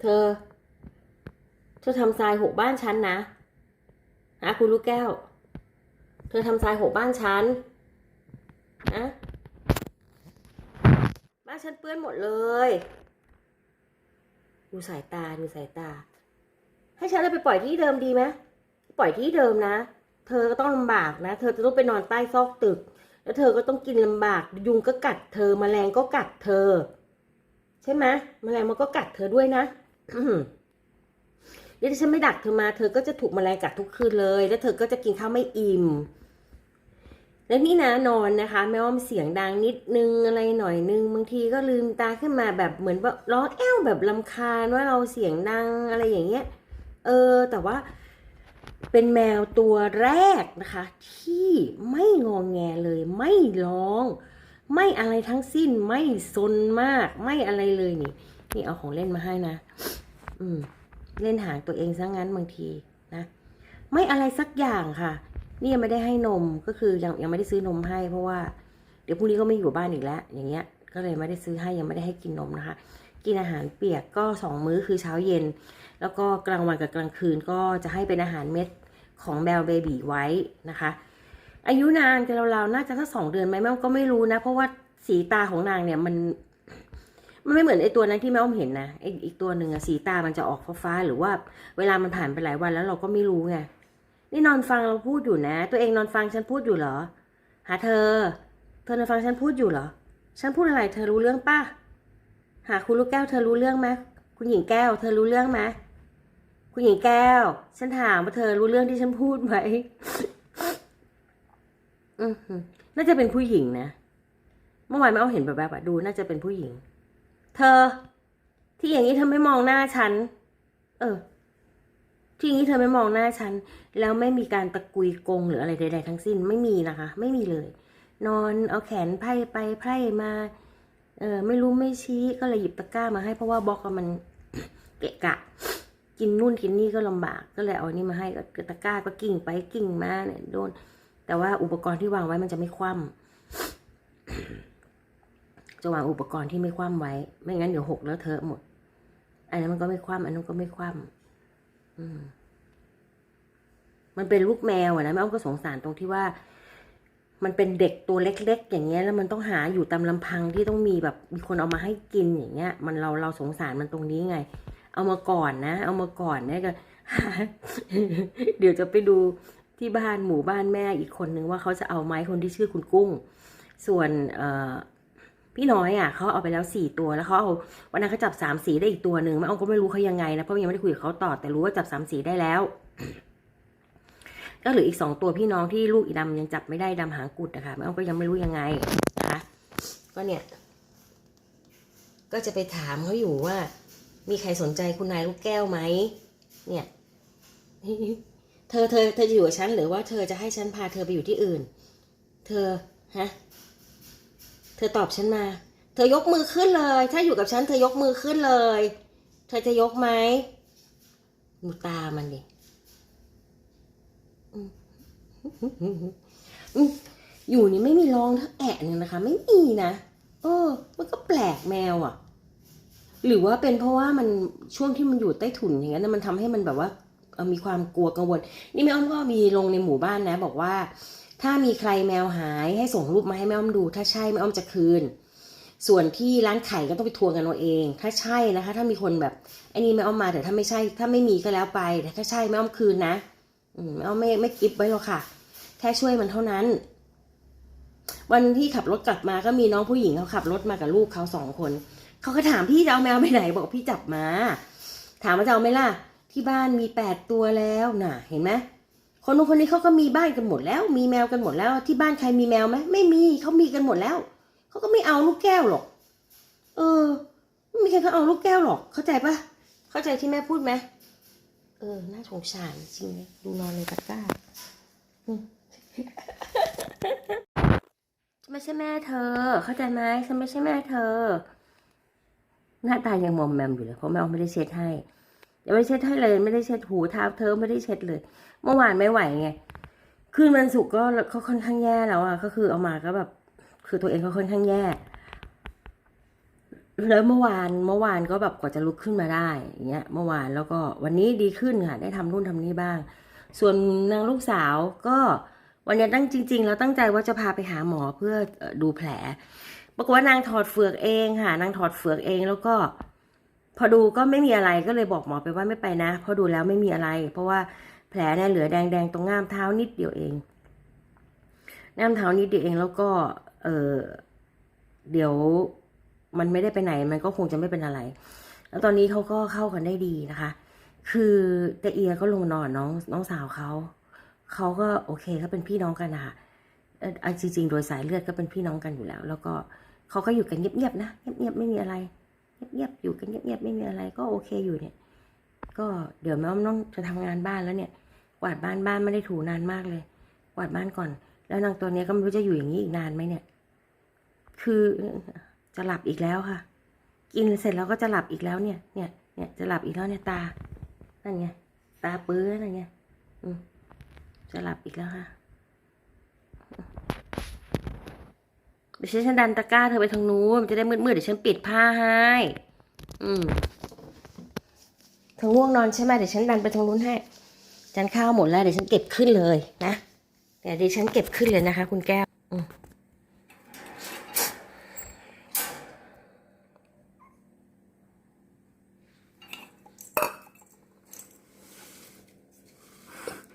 เธอ เธอทำทรายหกบ้านฉันนะฮะคุณลูกแก้ว เธอทำทรายหกบ้านฉันนะบ้านฉันเปื้อนหมดเลยดูสายตาดูสายตา ให้ฉันเอาไปปล่อยที่เดิมดีไหมปล่อยที่เดิมนะ เธอก็ต้องลำบากนะ เธอจะต้องไปนอนใต้ซอกตึก แล้วเธอก็ต้องกินลำบาก ยุงก็กัดเธอแมลงก็กัดเธอ ใช่ไหมแมลงมันก็กัดเธอด้วยนะ เดี๋ยวถ้าฉันไม่ดักเธอมา เธอก็จะถูกแมลงกัดทุกคืนเลย แล้วเธอก็จะกินข้าวไม่อิ่ม แล้วนี่นะนอนนะคะ แม้ว่ามันเสียงดังนิดนึงอะไรหน่อยนึงบางทีก็ลืมตาขึ้นมาแบบเหมือนแบบร้องแอ้วแบบลำคาญว่าเราเสียงดังอะไรอย่างเงี้ย เออ แต่ว่าเป็นแมวตัวแรกนะคะ ที่ไม่งองแงเลย ไม่ร้อง ไม่อะไรทั้งสิ้นไม่ซนมาก ไม่อะไรเลยนี่ นี่เอาของเล่นมาให้นะ อืม เล่นหางตัวเองซะงั้นบางทีนะ ไม่อะไรสักอย่างค่ะ นี่ยังไม่ได้ให้นมก็คือยังยังไม่ได้ซื้อนมให้ เพราะว่า เดี๋ยวพรุ่งนี้ก็ไม่อยู่บ้านอีกแล้ว อย่างเงี้ย ก็เลยไม่ได้ซื้อให้ยังไม่ได้ให้กินนมนะคะ กินอาหารเปียกก็สองมื้อคือเช้าเย็น แล้วก็กลางวันกับกลางคืนก็จะให้เป็นอาหารเม็ดของแบลเบบีไว้นะคะ อายุนางจะราๆน่าจะสักสองเดือนไหมแม่ก็ไม่รู้นะ เพราะว่าสีตาของนางเนี่ยมัน มันไม่เหมือนไอ้ตัวนั้นที่แม่อ้อมเห็นนะไอ้อีกตัวหนึ่งอะสีตามันจะออกฟ้าๆหรือว่า เวลามันผ่านไปหลายวันแล้วเราก็ไม่รู้ไงนี่นอนฟังเราพูดอยู่นะ ตัวเองนอนฟังฉันพูดอยู่เหรอ หาเธอ เธอนอนฟังฉันพูดอยู่เหรอ ฉันพูดอะไรเธอรู้เรื่องป่ะ หาคุณลูกแก้วเธอรู้เรื่องไหมคุณหญิงแก้ว เธอรู้เรื่องไหมคุณหญิงแก้ว ฉันถามว่าเธอรู้เรื่องที่ฉันพูดไหมอือหือน่าจะเป็นผู้หญิงนะ เมื่อวานแม่เอาเห็นแบบแบบดูน่าจะเป็นผู้หญิง เธอ ที่อย่างนี้เธอไม่มองหน้าฉัน เออ ที่อย่างนี้เธอไม่มองหน้าฉัน แล้วไม่มีการตะกุยกงหรืออะไรใด ๆ ทั้งสิ้นไม่มีนะคะ ไม่มีเลย นอนเอาแขนไพ่ไปไพ่มา เออ ไม่รู้ไม่ชี้ก็เลยหยิบตะกร้ามาให้เพราะว่าบล็อกมันเกะกะ กินนู่นกินนี่ก็ลำบากก็เลยเอานี่มาให้ก็ตะกร้าก็กิ่งไปกิ่งมาเนี่ยโดนแต่ว่าอุปกรณ์ที่วางไว้มันจะไม่คว่ำ จะวางอุปกรณ์ที่ไม่คว่ำไว้ ไม่งั้นเดี๋ยวหกแล้วเทอะหมด อันนั้นมันก็ไม่คว่ำอันนั้นก็ไม่คว่ำอืม มันเป็นลูกแมวอะนะแม่อ้อมก็สงสารตรงที่ว่า มันเป็นเด็กตัวเล็ก ๆ อย่างเงี้ย แล้วมันต้องหาอยู่ตามลำพังที่ต้องมีแบบมีคนเอามาให้กินอย่างเงี้ย มันเราเราสงสารมันตรงนี้ไง เอามาก่อนนะเอามาก่อนเนี่ยก็เดี๋ยวจะไปดูที่บ้านหมู่บ้านแม่อีกคนนึงว่าเขาจะเอาไหมคนที่ชื่อคุณกุ้ง ส่วนเอ่อ พี่น้อยอะเขาเอาไปแล้วสี่ตัวแล้วเขาเอาวันนั้นเขาจับสามสีได้อีกตัวหนึ่งแม่อ้อมก็ไม่รู้เขายังไงนะเพราะยังไม่ได้คุยกับเขาต่อแต่รู้ว่าจับสามสีได้แล้ว ก็เหลืออีกสองตัวพี่น้องที่ลูกอีดำยังจับไม่ได้ดำหางกุดนะคะแม่อ้อมก็ยังไม่รู้ยังไงนะคะก็เนี่ย ก็จะไปถามเขาอยู่ว่า มีใครสนใจคุณนายลูกแก้วไหมเนี่ยเธอเธอเธอจะอยู่กับฉันหรือว่าเธอจะให้ฉันพาเธอไปอยู่ที่อื่น เธอฮะ เธอตอบฉันมา เธอยกมือขึ้นเลย ถ้าอยู่กับฉันเธอยกมือขึ้นเลย เธอจะยกไหมดูตามันดิอยู่นี่ไม่มีร้องทักแอะหนึ่งนะคะ ไม่มีนะเออ มันก็แปลกแมวอะ หรือว่าเป็นเพราะว่ามันช่วงที่มันอยู่ใต้ถุนอย่างนั้นมันทำให้มันแบบว่ามีความกลัวกังวล นี่แม่อ้อมก็มีลงในหมู่บ้านนะ บอกว่า ถ้ามีใครแมวหายให้ส่งรูปมาให้แม่อ้อมดู ถ้าใช่แม่อ้อมจะคืน ส่วนที่ร้านไข่ก็ต้องไปทวงกันเอาเอง ถ้าใช่นะคะ ถ้ามีคนแบบไอ้นี่แม่อ้อมมาแต่ถ้าไม่ใช่ ถ้าไม่มีก็แล้วไปแต่ถ้าใช่แม่อ้อมคืนนะอืมแม่อ้อมไม่ไม่กิฟไว้หรอกค่ะ แค่ช่วยมันเท่านั้น วันที่ขับรถกลับมาก็มีน้องผู้หญิงเขาขับรถมากับลูกเขาสองคนเขาก็ถามพี่จะเอาแมวไปไหนบอกพี่จับมา ถามว่าจะเอาไหมล่ะที่บ้านมีแปดตัวแล้วน่ะ เห็นไหม คนนู้นคนนี้เขาก็มีบ้านกันหมดแล้ว มีแมวกันหมดแล้ว ที่บ้านใครมีแมวไหมไม่มีเขามีกันหมดแล้วเขาก็ไม่เอาลูกแก้วหรอก เออ ไม่มีใครเขาเอาลูกแก้วหรอก เข้าใจปะเข้าใจที่แม่พูดไหมเออน่าสงสารจริงเลยดูนอนในตะก้าไม่ใช่แม่เธอ เข้าใจไหมฉันไม่ใช่แม่เธอ หน้าตายังมอมแมมอยู่เลยเพราะแม่เอาไม่ได้เช็ดให้ ยังไม่เช็ดให้เลย ไม่ได้เช็ดหูเท้าเธอไม่ได้เช็ดเลย เมื่อวานไม่ไหวไงคืนวันศุกร์ก็เขาค่อนข้างแย่แล้วอะก็คือเอามาก็แบบ คือตัวเองก็ค่อนข้างแย่แล้วเมื่อวานเมื่อวานก็แบบกว่าจะลุกขึ้นมาได้อย่างเงี้ยเมื่อวานแล้วก็วันนี้ดีขึ้นค่ะ ได้ทำนู่นทำนี่บ้าง ส่วนนางลูกสาวก็วันนี้ตั้งจริง ๆ แล้วตั้งใจว่าจะพาไปหาหมอเพื่อดูแผลปรากฏว่านางถอดเฟือกเองค่ะ นางถอดเฟือกเองแล้วก็ พอดูก็ไม่มีอะไรก็เลยบอกหมอไปว่าไม่ไปนะพราะดูแล้วไม่มีอะไร เพราะว่าแผลเนี่ยเหลือแดงๆตรงง่ามเท้านิดเดียวเองง่ามเท้านิดเดียวเองแล้วก็ เออเดี๋ยวมันไม่ได้ไปไหน มันก็คงจะไม่เป็นอะไร แล้วตอนนี้เขาก็เข้ากันได้ดีนะคะ คือต่เอียก็ลงนอนน้องน้องสาวเขาเขาก็โอเคเขาเป็นพี่น้องกันนะคะอ่อเอาจริงๆ โดยสายเลือดก็เป็นพี่น้องกันอยู่แล้ว แล้วก็เขาก็อยู่กันเงียบๆนะเงียบๆไม่มีอะไร เงียบๆอยู่กันเงียบๆไม่มีอะไรก็โอเคอยู่เนี่ย ก็เดี๋ยวแม่อ้อมต้องจะทำงานบ้านแล้วเนี่ย กวาดบ้านบ้านไม่ได้ถูนานมากเลย กวาดบ้านก่อน แล้วนางตัวนี้ก็ไม่รู้จะอยู่อย่างนี้อีกนานไหมเนี่ย คือจะหลับอีกแล้วค่ะ กินเสร็จแล้วก็จะหลับอีกแล้วเนี่ย เนี่ย เนี่ยจะหลับอีกแล้วเนี่ยตา นั่นไง ตาปื้อนั่นไงอืมจะหลับอีกแล้วค่ะ เดี๋ยวฉันดันตะกร้าเธอไปทางนู้นมันจะได้มืดๆเดี๋ยวฉันปิดผ้าให้ อืมเธอง่วงนอนใช่ไหมเดี๋ยวฉันดันไปทางนู้นให้ฉันข้าวหมดแล้วเดี๋ยวฉันเก็บขึ้นเลยนะเดี๋ยวดิฉันเก็บขึ้นเลยนะคะ คุณแก้วอื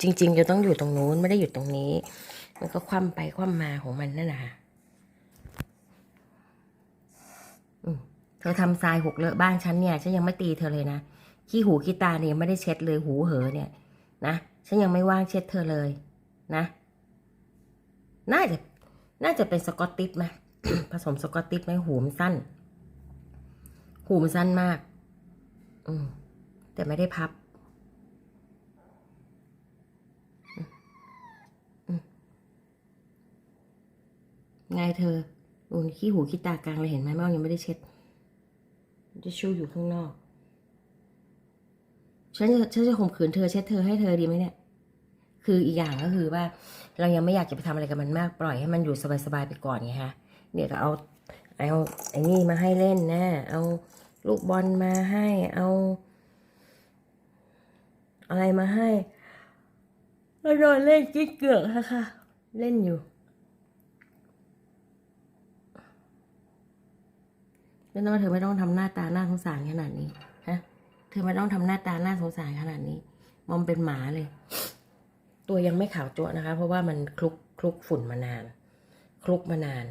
จริงๆจะต้องอยู่ตรงนู้นไม่ได้อยู่ตรงนี้ มันก็คว่ำไปคว่ำมาของมันนั่นนะอืมเธอทำทรายหกเลอะบ้านฉันเนี่ยฉันยังไม่ตีเธอเลยนะขี้หูขี้ตาเนี่ยไม่ได้เช็ดเลยหูเหอเนี่ย นะฉันยังไม่ว่างเช็ดเธอเลย นะ น่าจะ น่าจะเป็นสกอตติชไหมผสมสกอตติชไหมหูมันสั้น หูมันสั้นมาก อืมแต่ไม่ได้พับไงเธออุนขี้หูขี้ตากลางเลยเห็นไหมแม่อ้อมยังไม่ได้เช็ด จะชูอยู่ข้างนอก ฉันจะฉันจะข่มขืนเธอเช็ดเธอให้เธอดีไหมเนี่ย คืออีกอย่างก็คือว่า เรายังไม่อยากจะไปทำอะไรกับมันมาก ปล่อยให้มันอยู่สบายๆไปก่อนไงฮะเนี่ยวก็เอาเอาไอ้นี่มาให้เล่นนะ เอาลูกบอลมาให้ เอา อะไรมาให้แล้วนอนเล่นกิ๊กเกือกค่ะค่ะ เล่นอยู่ ไม่ต้องเธอไม่ต้องทำหน้าตาหน้าสงสารขนาดนี้ฮะเธอไม่ต้องทำหน้าตาหน้าสงสารขนาดนี้ มอมเป็นหมาเลย ตัวยังไม่ขาวจั๊วนะคะ เพราะว่ามันคลุกคลุกฝุ่นมานาน คลุกมานาน